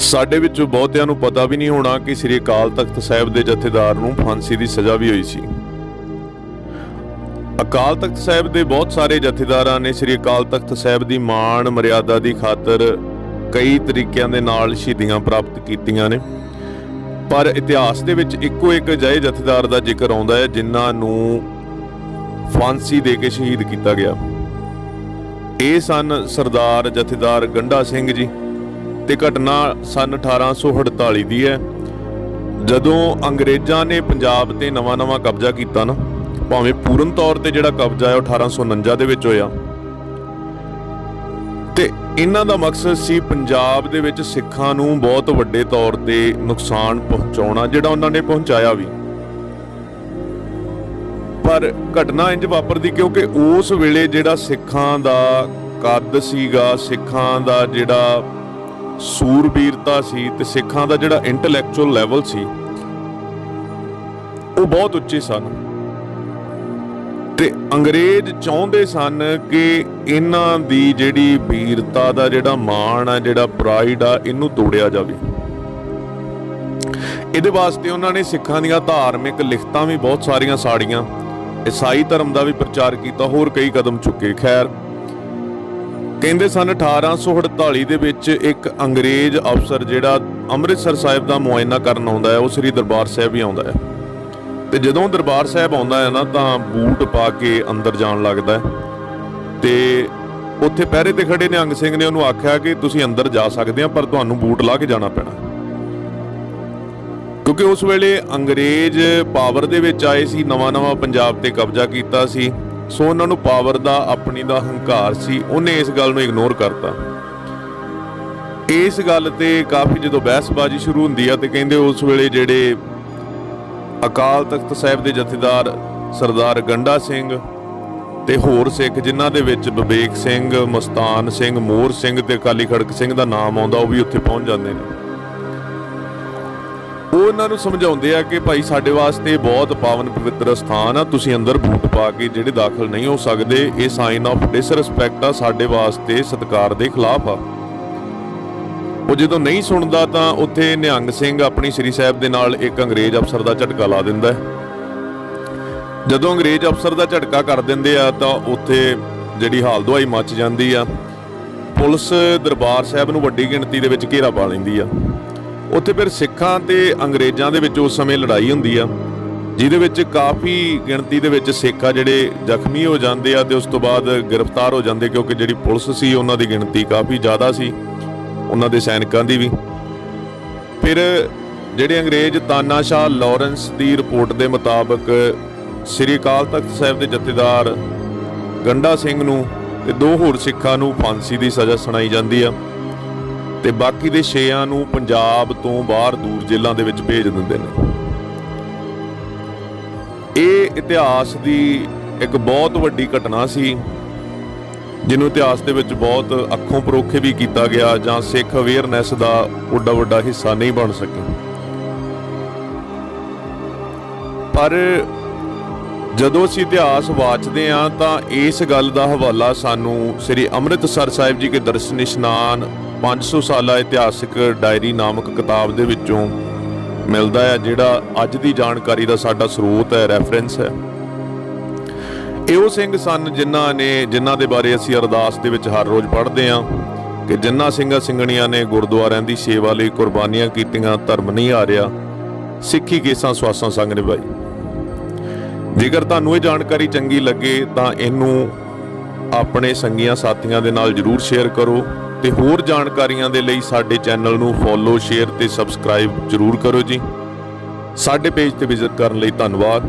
ਸਾਡੇ ਵਿੱਚੋਂ ਬਹੁਤਿਆਂ ਨੂੰ ਪਤਾ ਵੀ ਨਹੀਂ ਹੋਣਾ ਕਿ ਸ੍ਰੀ ਅਕਾਲ ਤਖਤ ਸਾਹਿਬ ਦੇ ਜਥੇਦਾਰ ਨੂੰ ਫਾਂਸੀ ਦੀ ਸਜ਼ਾ ਵੀ ਹੋਈ ਸੀ। ਅਕਾਲ ਤਖਤ ਸਾਹਿਬ ਦੇ ਬਹੁਤ ਸਾਰੇ ਜਥੇਦਾਰਾਂ ਨੇ ਸ੍ਰੀ ਅਕਾਲ ਤਖਤ ਸਾਹਿਬ ਦੀ ਮਾਣ, ਮਰਿਆਦਾ ਦੀ ਖਾਤਰ ਕਈ ਤਰੀਕਿਆਂ ਦੇ ਨਾਲ ਸ਼ਹੀਦੀਆਂ ਪ੍ਰਾਪਤ ਕੀਤੀਆਂ ਨੇ। ਪਰ ਇਤਿਹਾਸ ਦੇ ਵਿੱਚ ਇੱਕੋ ਇੱਕ ਅਜਿਹੇ ਜਥੇਦਾਰ ਦਾ ਜ਼ਿਕਰ ਆਉਂਦਾ ਹੈ, ਜਿਨ੍ਹਾਂ ਨੂੰ ਫਾਂਸੀ ਦੇ ਕੇ ਸ਼ਹੀਦ ਕੀਤਾ ਗਿਆ। ਇਹ ਸਨ ਸਰਦਾਰ ਜਥੇਦਾਰ ਗੰਡਾ ਸਿੰਘ ਜੀ। ਤੇ ਘਟਨਾ ਸਨ 1848 ਦੀ ਹੈ। ਜਦੋਂ ਅੰਗਰੇਜ਼ਾਂ ਨੇ ਪੰਜਾਬ ਤੇ ਨਵਾਂ-ਨਵਾਂ ਕਬਜ਼ਾ ਕੀਤਾ ਨਾ, ਭਾਵੇਂ ਪੂਰਨ ਤੌਰ ਤੇ ਜਿਹੜਾ ਕਬਜ਼ਾ ਹੈ ਉਹ 1849 ਦੇ ਵਿੱਚ ਹੋਇਆ। ਤੇ ਇਹਨਾਂ ਦਾ ਮਕਸਦ ਸੀ ਪੰਜਾਬ ਦੇ ਵਿੱਚ ਸਿੱਖਾਂ ਨੂੰ ਬਹੁਤ ਵੱਡੇ ਤੌਰ ਤੇ ਨੁਕਸਾਨ ਪਹੁੰਚਾਉਣਾ, ਜਿਹੜਾ ਉਹਨਾਂ ਨੇ ਪਹੁੰਚਾਇਆ ਵੀ। ਪਰ ਘਟਨਾ ਇੰਜ ਵਾਪਰਦੀ ਕਿਉਂਕਿ ਉਸ ਵੇਲੇ ਜਿਹੜਾ ਸਿੱਖਾਂ ਦਾ ਕੱਦ ਸੀਗਾ, ਸਿੱਖਾਂ ਦਾ ਜਿਹੜਾ ਸੂਰਬੀਰਤਾ ਸੀ ਤੇ ਸਿੱਖਾਂ ਦਾ ਜਿਹੜਾ ਇੰਟੈਲੈਕਚੁਅਲ ਲੈਵਲ ਸੀ, ਉਹ ਬਹੁਤ ਉੱਚੇ ਸਨ। ਤੇ ਅੰਗਰੇਜ਼ ਚਾਹੁੰਦੇ ਸਨ ਕਿ ਇਹਨਾਂ ਦੀ ਜਿਹੜੀ ਵੀਰਤਾ ਦਾ ਜਿਹੜਾ ਮਾਣ ਆ, ਜਿਹੜਾ ਪ੍ਰਾਈਡ ਆ, ਇਹਨੂੰ ਤੋੜਿਆ ਜਾਵੇ। ਇਹਦੇ ਵਾਸਤੇ ਉਹਨਾਂ ਨੇ ਸਿੱਖਾਂ ਦੀਆਂ ਧਾਰਮਿਕ ਲਿਖਤਾਂ ਵੀ ਬਹੁਤ ਸਾਰੀਆਂ ਸਾੜੀਆਂ। ਈਸਾਈ ਧਰਮ ਦਾ ਵੀ ਪ੍ਰਚਾਰ ਕੀਤਾ, ਹੋਰ ਕਈ ਕਦਮ ਚੁੱਕੇ। ਖੈਰ ਕਹਿੰਦੇ ਸਨ 1848 ਦੇ ਵਿੱਚ ਇੱਕ ਅੰਗਰੇਜ਼ ਅਫਸਰ ਜਿਹੜਾ ਅੰਮ੍ਰਿਤਸਰ ਸਾਹਿਬ ਦਾ ਮੁਆਇਨਾ ਕਰਨ ਆਉਂਦਾ ਹੈ, ਉਹ ਸ੍ਰੀ ਦਰਬਾਰ ਸਾਹਿਬ ਹੀ ਆਉਂਦਾ ਹੈ। ਤੇ ਜਦੋਂ ਦਰਬਾਰ ਸਾਹਿਬ ਆਉਂਦਾ ਹੈ ਨਾ, ਤਾਂ ਬੂਟ ਪਾ ਕੇ ਅੰਦਰ ਜਾਣ ਲੱਗਦਾ ਹੈ। ਤੇ ਉੱਥੇ ਪਹਿਰੇ ਤੇ ਖੜੇ ਨਿਹੰਗ ਸਿੰਘ ਨੇ ਉਹਨੂੰ ਆਖਿਆ ਕਿ ਤੁਸੀਂ ਅੰਦਰ ਜਾ ਸਕਦੇ ਆ, ਪਰ ਤੁਹਾਨੂੰ ਬੂਟ ਲਾ ਕੇ ਜਾਣਾ ਪੈਣਾ। ਕਿਉਂਕਿ ਉਸ ਵੇਲੇ ਅੰਗਰੇਜ਼ ਪਾਵਰ ਦੇ ਵਿੱਚ ਆਏ ਸੀ, ਨਵਾਂ-ਨਵਾਂ ਪੰਜਾਬ ਤੇ ਕਬਜ਼ਾ ਕੀਤਾ ਸੀ। ਸੋ ਉਹਨਾਂ ਨੂੰ ਪਾਵਰ ਦਾ, ਆਪਣੀ ਦਾ ਹੰਕਾਰ ਸੀ, ਉਹਨੇ ਇਸ ਗੱਲ ਨੂੰ ਇਗਨੋਰ ਕਰਤਾ। ਇਸ ਗੱਲ ਤੇ ਕਾਫੀ ਜਦੋਂ ਬਹਿਸਬਾਜ਼ੀ ਸ਼ੁਰੂ ਹੁੰਦੀ ਆ ਤੇ ਕਹਿੰਦੇ ਉਸ ਵੇਲੇ ਜਿਹੜੇ ਅਕਾਲ ਤਖਤ ਸਾਹਿਬ ਦੇ ਜਥੇਦਾਰ ਸਰਦਾਰ ਗੰਡਾ ਸਿੰਘ ਤੇ ਹੋਰ ਸਿੱਖ ਜਿਨ੍ਹਾਂ ਦੇ ਵਿੱਚ ਵਿਵੇਕ ਸਿੰਘ, ਮਸਤਾਨ ਸਿੰਘ, ਮੋਹਰ ਸਿੰਘ ਤੇ ਅਕਾਲੀ ਖੜਕ ਸਿੰਘ ਦਾ ਨਾਮ ਆਉਂਦਾ, ਉਹ ਵੀ ਉੱਥੇ ਪਹੁੰਚ ਜਾਂਦੇ ਨੇ। ਉਹ ਉਹਨਾਂ ਨੂੰ ਸਮਝਾਉਂਦੇ ਆ ਕਿ ਭਾਈ ਸਾਡੇ ਵਾਸਤੇ ਬਹੁਤ ਪਾਵਨ ਪਵਿੱਤਰ ਸਥਾਨ ਆ, ਤੁਸੀਂ ਅੰਦਰ ਬੂਟ ਪਾ ਕੇ ਜਿਹੜੇ ਦਾਖਲ ਨਹੀਂ ਹੋ ਸਕਦੇ, ਇਹ ਸਾਈਨ ਆਫ ਡਿਸਰੈਸਪੈਕਟ ਆ ਸਾਡੇ ਵਾਸਤੇ ਸਤਕਾਰ ਦੇ ਖਿਲਾਫ ਆ। ਉਹ ਜਦੋਂ ਨਹੀਂ ਸੁਣਦਾ ਤਾਂ ਉੱਥੇ ਨਿਹੰਗ ਸਿੰਘ ਆਪਣੀ ਸ੍ਰੀ ਸਾਹਿਬ ਦੇ ਨਾਲ ਇੱਕ ਅੰਗਰੇਜ਼ ਅਫਸਰ ਦਾ ਝਟਕਾ ਲਾ ਦਿੰਦਾ ਹੈ। ਜਦੋਂ ਅੰਗਰੇਜ਼ ਅਫਸਰ ਦਾ ਝਟਕਾ ਕਰ ਦਿੰਦੇ ਆ ਤਾਂ ਉੱਥੇ ਜਿਹੜੀ ਹਾਲ ਦੁਆਈ ਮੱਚ ਜਾਂਦੀ ਆ। ਪੁਲਿਸ ਦਰਬਾਰ ਸਾਹਿਬ ਨੂੰ ਵੱਡੀ ਗਿਣਤੀ ਦੇ ਵਿੱਚ ਘੇਰਾ ਪਾ ਲੈਂਦੀ ਆ। ਉੱਥੇ ਫਿਰ ਸਿੱਖਾਂ ਤੇ ਅੰਗਰੇਜ਼ਾਂ ਦੇ ਵਿੱਚ ਉਸ ਸਮੇਂ ਲੜਾਈ ਹੁੰਦੀ ਆ, ਜਿਹਦੇ ਵਿੱਚ ਕਾਫੀ ਗਿਣਤੀ ਦੇ ਵਿੱਚ ਸਿੱਖ ਆ ਜਿਹੜੇ ਜ਼ਖਮੀ ਹੋ ਜਾਂਦੇ ਆ ਤੇ ਉਸ ਤੋਂ ਬਾਅਦ ਗ੍ਰਿਫਤਾਰ ਹੋ ਜਾਂਦੇ ਕਿਉਂਕਿ ਜਿਹੜੀ ਪੁਲਿਸ ਸੀ ਉਹਨਾਂ ਦੀ ਗਿਣਤੀ ਕਾਫੀ ਜ਼ਿਆਦਾ ਸੀ, ਉਹਨਾਂ ਦੇ ਸੈਨਿਕਾਂ ਦੀ ਵੀ। ਫਿਰ ਜਿਹੜੇ ਅੰਗਰੇਜ਼ ਤਾਨਾਸ਼ਾਹ ਲਾਰੈਂਸ ਦੀ ਰਿਪੋਰਟ ਦੇ ਮੁਤਾਬਕ ਸ੍ਰੀ ਅਕਾਲ ਤਖਤ ਸਾਹਿਬ ਦੇ ਜਥੇਦਾਰ ਗੰਡਾ ਸਿੰਘ ਨੂੰ ਤੇ ਦੋ ਹੋਰ ਸਿੱਖਾਂ ਨੂੰ ਫਾਂਸੀ ਦੀ ਸਜ਼ਾ ਸੁਣਾਈ ਜਾਂਦੀ ਆ। ਤੇ ਬਾਕੀ ਦੇ ਛੇਆਂ ਨੂੰ ਪੰਜਾਬ ਤੋਂ ਬਾਹਰ ਦੂਰ ਜੇਲ੍ਹਾਂ ਦੇ ਵਿੱਚ ਭੇਜ ਦਿੰਦੇ ਨੇ। ਇਹ ਇਤਿਹਾਸ ਦੀ ਇੱਕ ਬਹੁਤ ਵੱਡੀ ਘਟਨਾ ਸੀ, ਜਿਹਨੂੰ ਇਤਿਹਾਸ ਦੇ ਵਿੱਚ ਬਹੁਤ ਅੱਖੋਂ ਪਰੋਖੇ ਵੀ ਕੀਤਾ ਗਿਆ ਜਾਂ ਸਿੱਖ ਅਵੇਅਰਨੈਸ ਦਾ ਓਡਾ ਵੱਡਾ ਹਿੱਸਾ ਨਹੀਂ ਬਣ ਸਕੇ ਪਰ ਜਦੋਂ ਅਸੀਂ ਇਤਿਹਾਸ ਵਾਚਦੇ ਹਾਂ ਤਾਂ ਇਸ ਗੱਲ ਦਾ ਹਵਾਲਾ ਸਾਨੂੰ ਸ੍ਰੀ ਅੰਮ੍ਰਿਤਸਰ ਸਾਹਿਬ ਜੀ ਕੇ ਦਰਸ਼ਨ ਇਸ਼ਨਾਨ 500 ਸਾਲਾ ਇਤਿਹਾਸਿਕ ਡਾਇਰੀ ਨਾਮਕ ਕਿਤਾਬ ਦੇ ਵਿੱਚੋਂ ਮਿਲਦਾ ਹੈ ਜਿਹੜਾ ਅੱਜ ਦੀ ਜਾਣਕਾਰੀ ਦਾ ਸਾਡਾ ਸਰੋਤ ਹੈ ਰੈਫਰੈਂਸ ਹੈ। ਇਹੋ ਸਿੰਘ ਸਨ ਜਿਨ੍ਹਾਂ ਨੇ, ਜਿਨ੍ਹਾਂ ਦੇ ਬਾਰੇ ਅਸੀਂ ਅਰਦਾਸ ਦੇ ਵਿੱਚ ਹਰ ਰੋਜ਼ ਪੜ੍ਹਦੇ ਹਾਂ ਕਿ ਜਿਨ੍ਹਾਂ ਸਿੰਘਾਂ ਸਿੰਘਣੀਆਂ ਨੇ ਗੁਰਦੁਆਰਿਆਂ ਦੀ ਸੇਵਾ ਲਈ ਕੁਰਬਾਨੀਆਂ ਕੀਤੀਆਂ, ਧਰਮ ਨਹੀਂ ਹਾਰਿਆ, ਸਿੱਖੀ ਕੇਸਾਂ ਸਵਾਸਾਂ ਸੰਗ ਨਿਭਾਈ। ਜੇਕਰ ਤੁਹਾਨੂੰ ਇਹ ਜਾਣਕਾਰੀ ਚੰਗੀ ਲੱਗੇ ਤਾਂ ਇਹਨੂੰ ਆਪਣੇ ਸੰਗੀਆਂ ਸਾਥੀਆਂ ਦੇ ਨਾਲ ਜਰੂਰ ਸ਼ੇਅਰ ਕਰੋ। ਤੇ ਹੋਰ ਜਾਣਕਾਰੀਆਂ ਦੇ ਲਈ ਸਾਡੇ ਚੈਨਲ ਨੂੰ ਫੋਲੋ ਸ਼ੇਅਰ ਤੇ ਸਬਸਕ੍ਰਾਈਬ ਜਰੂਰ ਕਰੋ ਜੀ। ਸਾਡੇ ਪੇਜ ਤੇ ਵਿਜ਼ਿਟ ਕਰਨ ਲਈ ਧੰਨਵਾਦ।